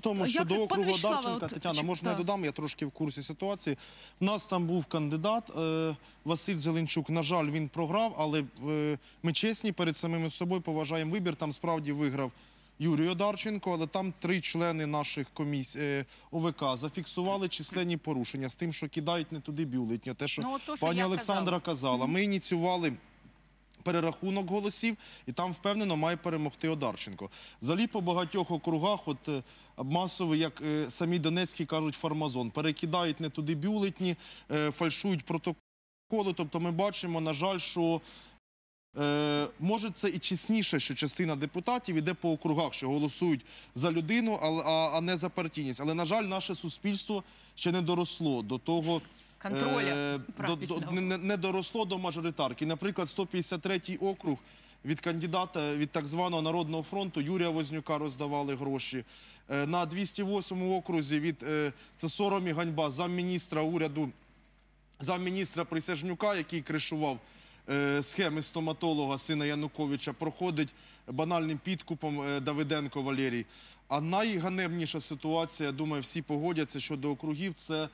в тому, що Як- до округу от, Тетяна, можна я додам, я трошки в курсі ситуації. В нас там був кандидат е, Василь Зеленчук. На жаль, він програв, але е, ми чесні перед самими собою поважаємо вибір. Там справді виграв Юрій Одарченко, але там три члени наших комісій е, ОВК зафіксували численні порушення з тим, що кидають не туди бюлетня. Те, що Ну, то, пані Олександра казала. Ми ініціювали перерахунок голосів, і там впевнено має перемогти Одарченко. Взагалі по багатьох округах, от е, масово, як е, самі Донецькі кажуть, фармазон, перекидають не туди бюлетні, е, фальшують протоколи. Тобто ми бачимо, на жаль, що Е, може, це і чесніше, що частина депутатів іде по округах, що голосують за людину, а, а, а не за партійність. Але, на жаль, наше суспільство ще не доросло до того. Контроля, е, до, до, не, не доросло до мажоритарки. Наприклад, 153-й округ від кандидата від так званого Народного фронту Юрія Вознюка роздавали гроші. Е, на 208 окрузі від е, це сором і ганьба замміністра уряду замміністра Присяжнюка, який кришував е, схеми стоматолога сина Януковича, проходить банальним підкупом Давиденко Валерій. А найганебніша ситуація, я думаю, всі погодяться щодо округів. Це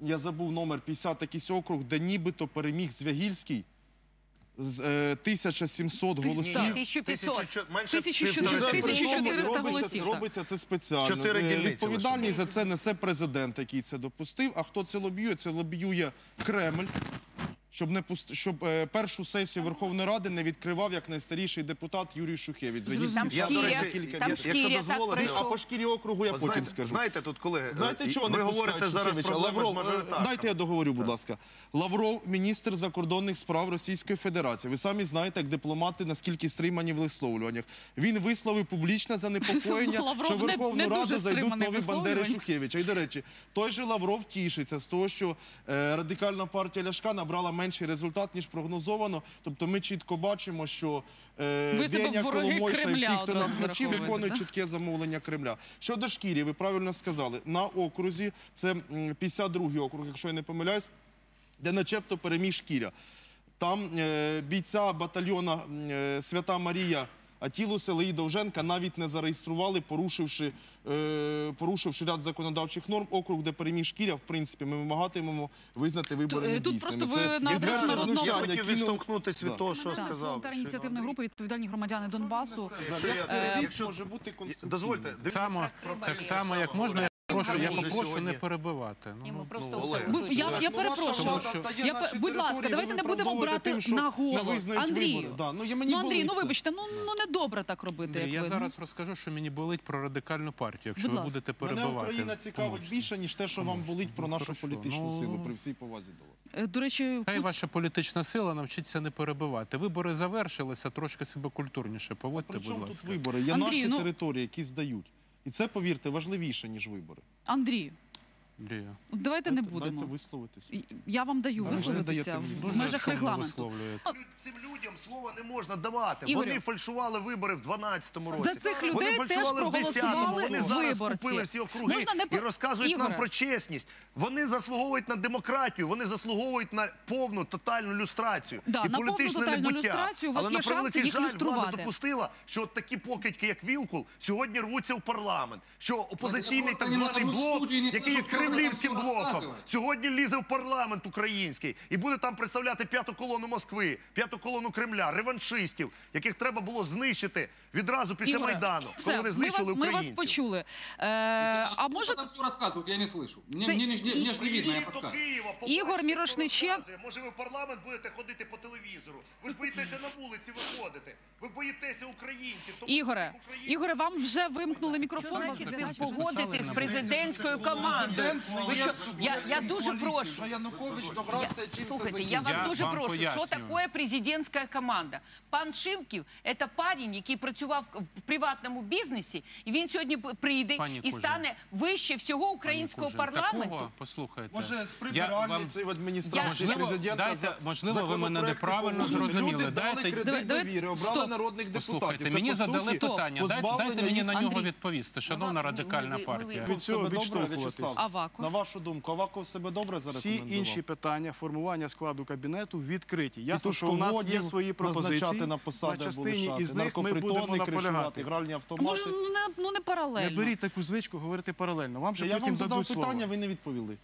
я забув номер 50 якийсь округ, де нібито переміг Звягільський з е, 1700 голосів. 1500. Менше 1400. 1400 робиться, голосів, так. робиться це спеціально. Чотири Е, дільниці Відповідальність за це несе президент, який це допустив. А хто це лобіює? Це лобіює Кремль. Щоб не пуст... щоб е, першу сесію Верховної Ради не відкривав як найстаріший депутат Юрій Шухевич. Там Я, до речі, кілька там разів. якщо так дозволите, А по шкірі округу я потім знаєте, скажу. знаєте, тут колеги, Знаєте, е, чого ви не говорите зараз Шухевича? проблеми з Лавров, е, мажоритарками. Дайте я договорю, будь ласка. Лавров, міністр закордонних справ Російської Федерації. Ви самі знаєте, як дипломати наскільки стримані в висловлюваннях. Він висловив публічне занепокоєння, Лавров що в не- Верховну не дуже Раду зайдуть стриманий нові бандери висловлюваннях. Шухевича. І, до речі, той же Лавров тішиться з того, що е, радикальна партія Ляшка набрала менший результат, ніж прогнозовано. Тобто ми чітко бачимо, що е, Веня Коломойша і всі, хто нас навчив, виконують чітке замовлення Кремля. Щодо шкірі, ви правильно сказали, на окрузі це м, 52-й округ, якщо я не помиляюсь, де начебто переміг шкіря. Там е, бійця батальйона е, Свята Марія Атілу Селеї Довженка навіть не зареєстрували, порушивши, е, порушивши ряд законодавчих норм. Округ, де переміг шкіря, в принципі, ми вимагатимемо визнати вибори е, недійсними. тут просто Це ви на адресу народного- Я знущання, хотів відштовхнутися від Да. того, що сказав. волонтер ініціативна група, відповідальні громадяни Донбасу. За як якщо- може бути конструктивним. Дозвольте, так само, як можна, я прошу, я попрошу не перебивати. Ну, ми ну, просто ну, Олег. Бу- Я, я Ну, перепрошую. стає Я, пе- будь ласка, давайте не будемо брати на голову. Андрію. Да, ну, я- мені ну, Андрій, болить ну це. вибачте, ну, ну не добре так робити. Андрій, Як я ви. зараз розкажу, що мені болить про радикальну партію, якщо Будь ви ласка. будете Мене перебивати. Україна цікавить більше, ніж те, що вам болить про нашу хорошо. політичну Ну, силу, при всій повазі до вас. Е, До речі, Хай Пут- ваша політична сила навчиться не перебивати. Вибори завершилися, трошки себе культурніше поводьте, При будь чому тут ласка. вибори? Є Андрій, наші ну- території, які здають. І це, повірте, важливіше, ніж вибори. Андрію. От давайте не будемо. Дайте висловитись. Я вам даю ви ж не висловитися даєте мені в. Дуже межах шумно регламенту. висловлюєте. Цим людям слова не можна давати. Ігорю. Вони фальшували вибори в 12-му році. За цих Вони людей фальшували теж в 10-му. проголосували Вони зараз виборці. купили всі округи Можна не і розказують Ігоре. нам про чесність. Вони заслуговують на демократію, вони заслуговують на повну тотальну люстрацію Да, і на повну політичне тотальну небуття. люстрацію у вас Але є на шанси превеликий їх жаль, влада люструвати. допустила, що от такі покидьки, як Вілкул, сьогодні рвуться в парламент. Що опозиційний так званий блок, який є кремлівським що блоком, розказує. сьогодні лізе в парламент український і буде там представляти п'яту колону Москви, п'яту колону Кремля, реваншистів, яких треба було знищити відразу після Ігоре, Майдану, все, коли вони ми знищили вас, ми вас українців. почули. Е, а може, там все рассказывают, я не слышу. Мне, Це- мне, не- мне ж не видно, я Приїдь до подсказываю. Києва, Ігор побачите, Мірошниченко- хто розказує. Може, ви в парламент будете ходити по телевізору. Ви ж боїтеся на вулиці виходити. Ви боїтеся українців. тому Ігоре, що українці- Ігоре, вам вже вимкнули мікрофон. Що вас значить вже ви бачу. погодитесь з президентською командою? Ви що, я, я дуже прошу. Янукович догрався, чим це Слухайте, я закінчиться. вас Я дуже вам прошу, що пояснюю. таке президентська команда? Пан Шимків – це парень, який працював в приватному бізнесі, і він сьогодні прийде Пані і Кужель. стане вище всього українського Кужель, парламенту. Такого, послухайте. Може, з Я прибиральниці в адміністрації Можливо, президента дайте- за можливо, ви мене законопроекти неправильно зрозуміли. Люди дали Дайте- кредит Давай- довіри, обрали стоп. народних депутатів. Послухайте, Це, мені по задали суті, питання. Дайте, позбавлення дайте мені їх на нього Андрій. відповісти. Шановна радикальна партія. Від цього відштовхуватись. Аваков. На вашу думку, Аваков себе добре Всі зарекомендував? інші питання формування складу кабінету відкриті. Ясно, що у нас є свої пропозиції. на посади на частині із них ми будемо наполягати. гральні А автомати. Ну не, ну не паралельно. Не беріть таку звичку говорити паралельно. Вам же Я потім вам задав дадуть слово. питання, ви не відповіли.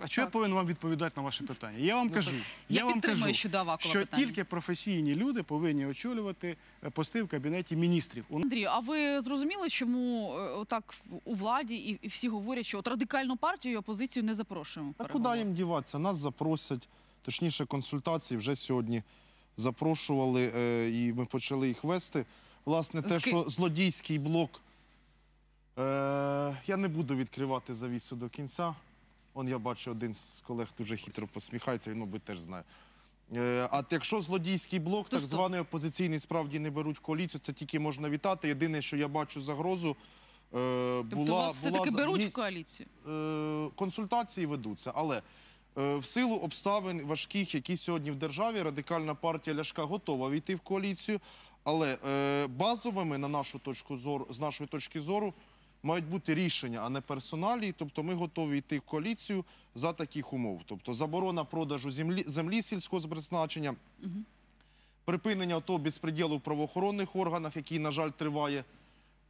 А чого я повинен вам відповідати на ваше питання? Я вам кажу, Я вам підтримую кажу, щодо Авакова що тільки професійні люди повинні очолювати е, пости в кабінеті міністрів. Андрію, а ви зрозуміли, чому е, отак у владі і, і всі говорять, що от радикальну партію і опозицію не запрошуємо? А куди їм діватися? Нас запросять, точніше, консультації вже сьогодні запрошували, е, і ми почали їх вести. Власне, те, З що злодійський блок. Е, я не буду відкривати завісу до кінця. Он я бачу, один з колег дуже хитро посміхається, він, мабуть, теж знає. Е, а якщо злодійський блок, так званий опозиційний, справді не беруть в коаліцію, це тільки можна вітати. Єдине, що я бачу загрозу. Е, Тобто була, вас все-таки була... беруть в коаліцію? е, консультації ведуться, але е, в силу обставин важких, які сьогодні в державі, радикальна партія Ляшка готова війти в коаліцію. Але е, базовими на нашу точку зору, з нашої точки зору, мають бути рішення, а не персоналі. Тобто ми готові йти в коаліцію за таких умов. Тобто заборона продажу землі, землі сільського призначення, угу. припинення того безпреділу в правоохоронних органах, який, на жаль, триває.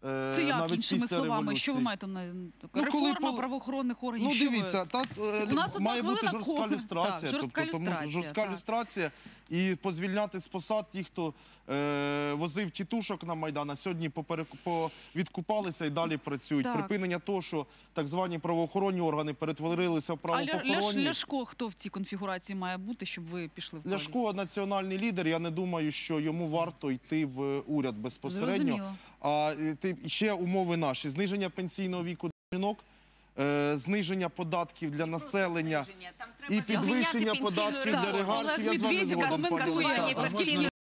Е, Це як навіть іншими після словами? Що ви маєте на Ну, коли реформа пол- правоохоронних органів? Ну, дивіться, та, е, У нас має бути жорстка люстрація. Так, жорстка тобто, тому жорстка так. люстрація і позвільняти з посад ті, хто е, возив тітушок на Майдан, а сьогодні поперек, по, відкупалися і далі працюють. Так. Prипинення того, що так звані правоохоронні органи перетворилися в А Ля- Ляш. Ляшко хто в цій конфігурації має бути, щоб ви пішли в? Ляшко національний лідер. Я не думаю, що йому варто йти в уряд безпосередньо. Зрозуміло. А е, ти ще умови наші: зниження пенсійного віку для жінок, е, зниження податків для населення Там і підвищення податків для Так, Я з вами згодом. Скасування